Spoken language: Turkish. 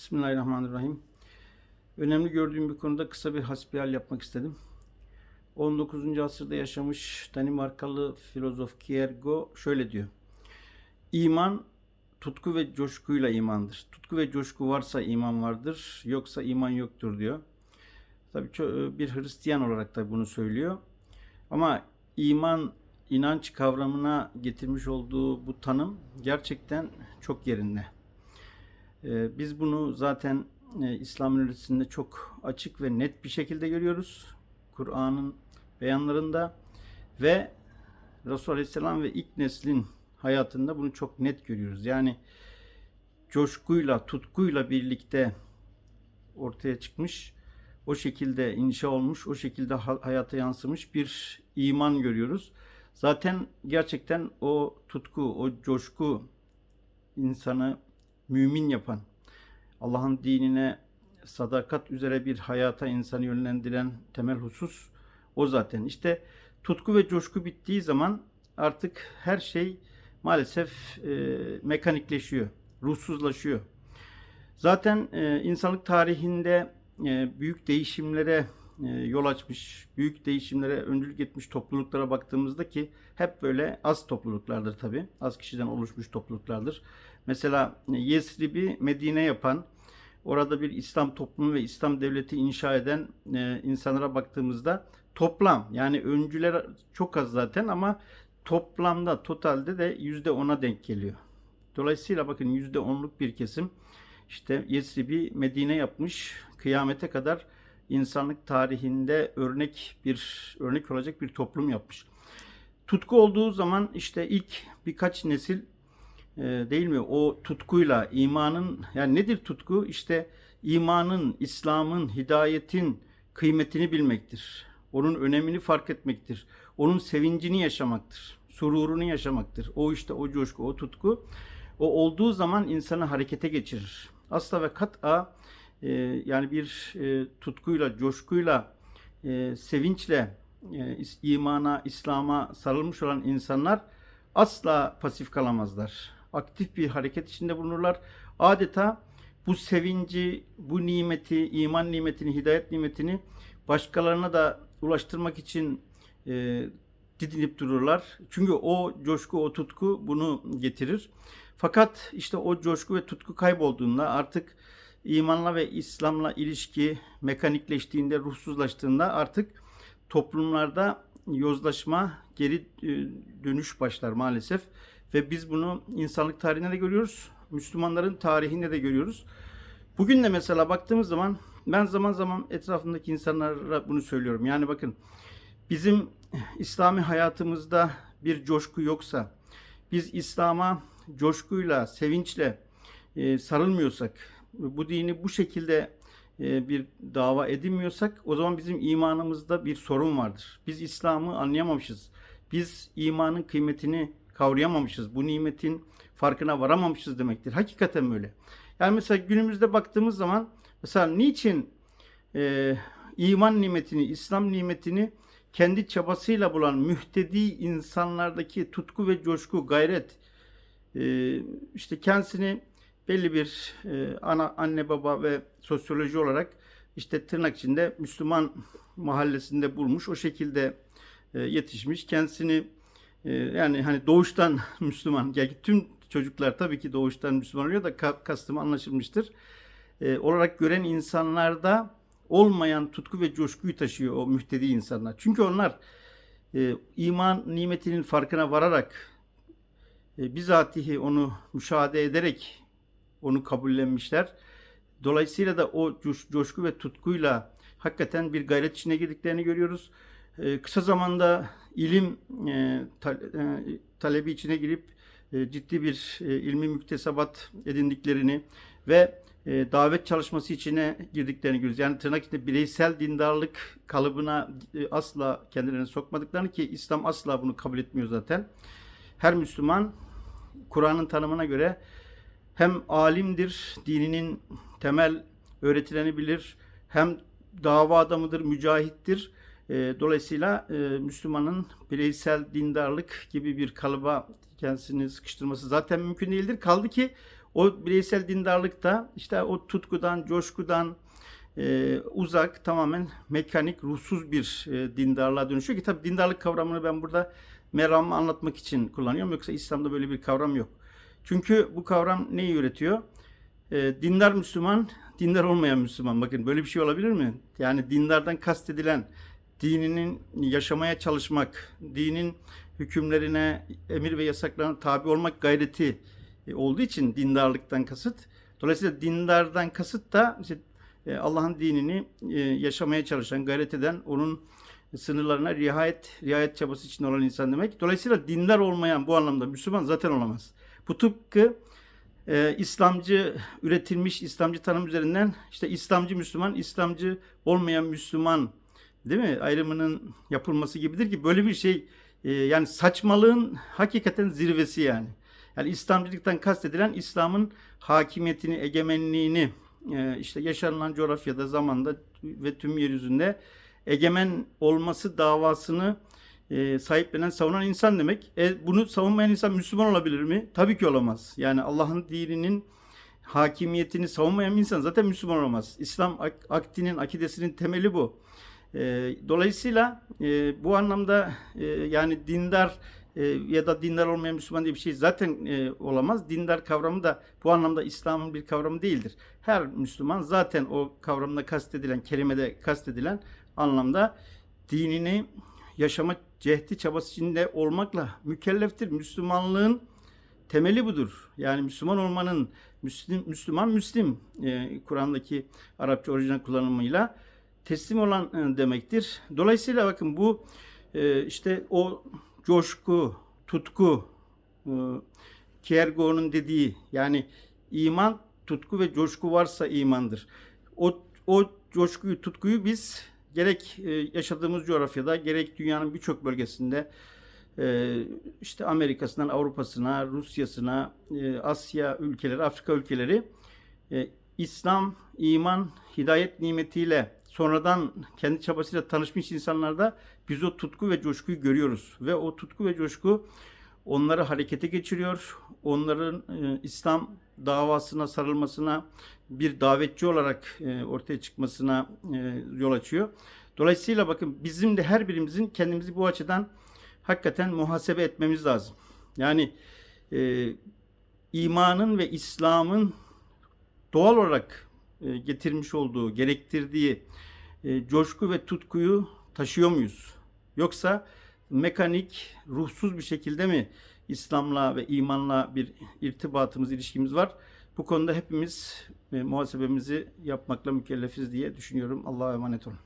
Bismillahirrahmanirrahim. Önemli gördüğüm bir konuda kısa bir hasbihal yapmak istedim. 19. asırda yaşamış Danimarkalı filozof Kierkegaard şöyle diyor. İman tutku ve coşkuyla imandır. Tutku ve coşku varsa iman vardır, yoksa iman yoktur diyor. Tabii bir Hristiyan olarak da bunu söylüyor. Ama iman inanç kavramına getirmiş olduğu bu tanım gerçekten çok yerinde. Ee, Biz bunu zaten e, İslam öğretisinde çok açık ve net bir şekilde görüyoruz. Kur'an'ın beyanlarında ve Resulullah Aleyhisselam ve ilk neslin hayatında bunu çok net görüyoruz. Yani coşkuyla, tutkuyla birlikte ortaya çıkmış, o şekilde inşa olmuş, o şekilde ha- hayata yansımış bir iman görüyoruz. Zaten gerçekten o tutku, o coşku insanı mümin yapan, Allah'ın dinine sadakat üzere bir hayata insanı yönlendiren temel husus o zaten. İşte tutku ve coşku bittiği zaman artık her şey maalesef e, mekanikleşiyor, ruhsuzlaşıyor. Zaten e, insanlık tarihinde e, büyük değişimlere e, yol açmış, büyük değişimlere öncülük etmiş topluluklara baktığımızda ki hep böyle az topluluklardır tabi. Az kişiden oluşmuş topluluklardır. Mesela e, Yesrib'i Medine yapan, orada bir İslam toplumu ve İslam devleti inşa eden e, insanlara baktığımızda toplam yani öncüler çok az zaten ama toplamda totalde de yüzde ona denk geliyor. Dolayısıyla bakın yüzde onluk bir kesim işte Yesrib'i Medine yapmış. Kıyamete kadar insanlık tarihinde örnek bir örnek olacak bir toplum yapmış. Tutku olduğu zaman işte ilk birkaç nesil e, değil mi? O tutkuyla imanın yani nedir tutku? İşte imanın, İslam'ın, hidayetin kıymetini bilmektir. Onun önemini fark etmektir. Onun sevincini yaşamaktır. Sururunu yaşamaktır. O işte o coşku, o tutku. O olduğu zaman insanı harekete geçirir. Asla ve kat'a e, yani bir e, tutkuyla, coşkuyla, e, sevinçle e, imana, İslam'a sarılmış olan insanlar asla pasif kalamazlar. Aktif bir hareket içinde bulunurlar. Adeta bu sevinci, bu nimeti, iman nimetini, hidayet nimetini başkalarına da ulaştırmak için e, didinip dururlar. Çünkü o coşku, o tutku bunu getirir. Fakat işte o coşku ve tutku kaybolduğunda artık imanla ve İslam'la ilişki mekanikleştiğinde, ruhsuzlaştığında artık toplumlarda yozlaşma, geri e, dönüş başlar maalesef. Ve biz bunu insanlık tarihinde de görüyoruz. Müslümanların tarihinde de görüyoruz. Bugün de mesela baktığımız zaman ben zaman zaman etrafımdaki insanlara bunu söylüyorum. Yani bakın bizim İslami hayatımızda bir coşku yoksa, biz İslam'a coşkuyla, sevinçle e, sarılmıyorsak, bu dini bu şekilde e, bir dava edinmiyorsak o zaman bizim imanımızda bir sorun vardır. Biz İslam'ı anlayamamışız. Biz imanın kıymetini kavrayamamışız. Bu nimetin farkına varamamışız demektir. Hakikaten böyle. Yani mesela günümüzde baktığımız zaman mesela niçin e, iman nimetini, İslam nimetini kendi çabasıyla bulan mühtedi insanlardaki tutku ve coşku, gayret, e, işte kendisini belli bir e, ana anne baba ve sosyoloji olarak işte tırnak içinde Müslüman mahallesinde bulmuş o şekilde e, yetişmiş kendisini yani hani doğuştan Müslüman yani tüm çocuklar tabii ki doğuştan Müslüman oluyor da ka- kastım anlaşılmıştır e, olarak gören insanlarda olmayan tutku ve coşkuyu taşıyor o mühtedi insanlar çünkü onlar e, iman nimetinin farkına vararak e, bizatihi onu müşahede ederek onu kabullenmişler. Dolayısıyla da o coş- coşku ve tutkuyla hakikaten bir gayret içine girdiklerini görüyoruz. Ee, kısa zamanda ilim e, e, talebi içine girip e, ciddi bir e, ilmi müktesebat edindiklerini ve e, davet çalışması içine girdiklerini görüyoruz. Yani tırnak içinde bireysel dindarlık kalıbına e, asla kendilerini sokmadıklarını ki İslam asla bunu kabul etmiyor zaten. Her Müslüman Kur'an'ın tanımına göre hem alimdir, dininin temel öğretilerini bilir, hem dava adamıdır, mücahittir. E, dolayısıyla e, Müslümanın bireysel dindarlık gibi bir kalıba kendisini sıkıştırması zaten mümkün değildir. Kaldı ki O bireysel dindarlıkta işte o tutkudan, coşkudan e, uzak, tamamen mekanik, ruhsuz bir e, dindarlığa dönüşüyor ki tabii dindarlık kavramını ben burada meramı anlatmak için kullanıyorum. Yoksa İslam'da böyle bir kavram yok. Çünkü bu kavram neyi üretiyor? Dindar Müslüman, dindar olmayan Müslüman. Bakın böyle bir şey olabilir mi? Yani dindardan kastedilen dininin yaşamaya çalışmak, dinin hükümlerine, emir ve yasaklarına tabi olmak gayreti e, olduğu için dindarlıktan kasıt. Dolayısıyla dindardan kasıt da işte e, Allah'ın dinini e, yaşamaya çalışan, gayret eden, onun sınırlarına riayet, riayet çabası için olan insan demek. Dolayısıyla dindar olmayan bu anlamda Müslüman zaten olamaz. Bu tıpkı e, İslamcı üretilmiş İslamcı tanım üzerinden işte İslamcı Müslüman, İslamcı olmayan Müslüman değil mi? Ayrımının yapılması gibidir ki böyle bir şey e, yani saçmalığın hakikaten zirvesi yani. Yani İslamcılıktan kastedilen İslam'ın hakimiyetini, egemenliğini e, işte yaşanılan coğrafyada, zamanda ve tüm yeryüzünde egemen olması davasını e, sahiplenen, savunan insan demek. E, bunu savunmayan insan Müslüman olabilir mi? Tabii ki olamaz. Yani Allah'ın dininin hakimiyetini savunmayan insan zaten Müslüman olamaz. İslam ak- akdinin, akidesinin temeli bu. E, dolayısıyla e, bu anlamda e, yani dindar e, ya da dindar olmayan Müslüman diye bir şey zaten e, olamaz. Dindar kavramı da bu anlamda İslam'ın bir kavramı değildir. Her Müslüman zaten o kavramda kastedilen, kelimede kastedilen anlamda dinini yaşama cehdi çabası içinde olmakla mükelleftir. Müslümanlığın temeli budur. Yani Müslüman olmanın Müslim, Müslüman Müslim e, Kur'an'daki Arapça orijinal kullanımıyla teslim olan e, demektir. Dolayısıyla bakın bu e, işte o coşku, tutku, e, Kierkegaard'un dediği yani iman, tutku ve coşku varsa imandır. O, o coşkuyu, tutkuyu biz gerek yaşadığımız coğrafyada gerek dünyanın birçok bölgesinde işte Amerika'sından Avrupa'sına, Rusya'sına, Asya ülkeleri, Afrika ülkeleri İslam, iman, hidayet nimetiyle sonradan kendi çabasıyla tanışmış insanlarda biz o tutku ve coşkuyu görüyoruz. Ve o tutku ve coşku onları harekete geçiriyor. Onların e, İslam davasına sarılmasına bir davetçi olarak e, ortaya çıkmasına e, yol açıyor. Dolayısıyla bakın bizim de her birimizin kendimizi bu açıdan hakikaten muhasebe etmemiz lazım. Yani e, imanın ve İslam'ın doğal olarak e, getirmiş olduğu, gerektirdiği e, coşku ve tutkuyu taşıyor muyuz? Yoksa mekanik, ruhsuz bir şekilde mi İslam'la ve imanla bir irtibatımız, ilişkimiz var? Bu konuda hepimiz e, muhasebemizi yapmakla mükellefiz diye düşünüyorum. Allah'a emanet olun.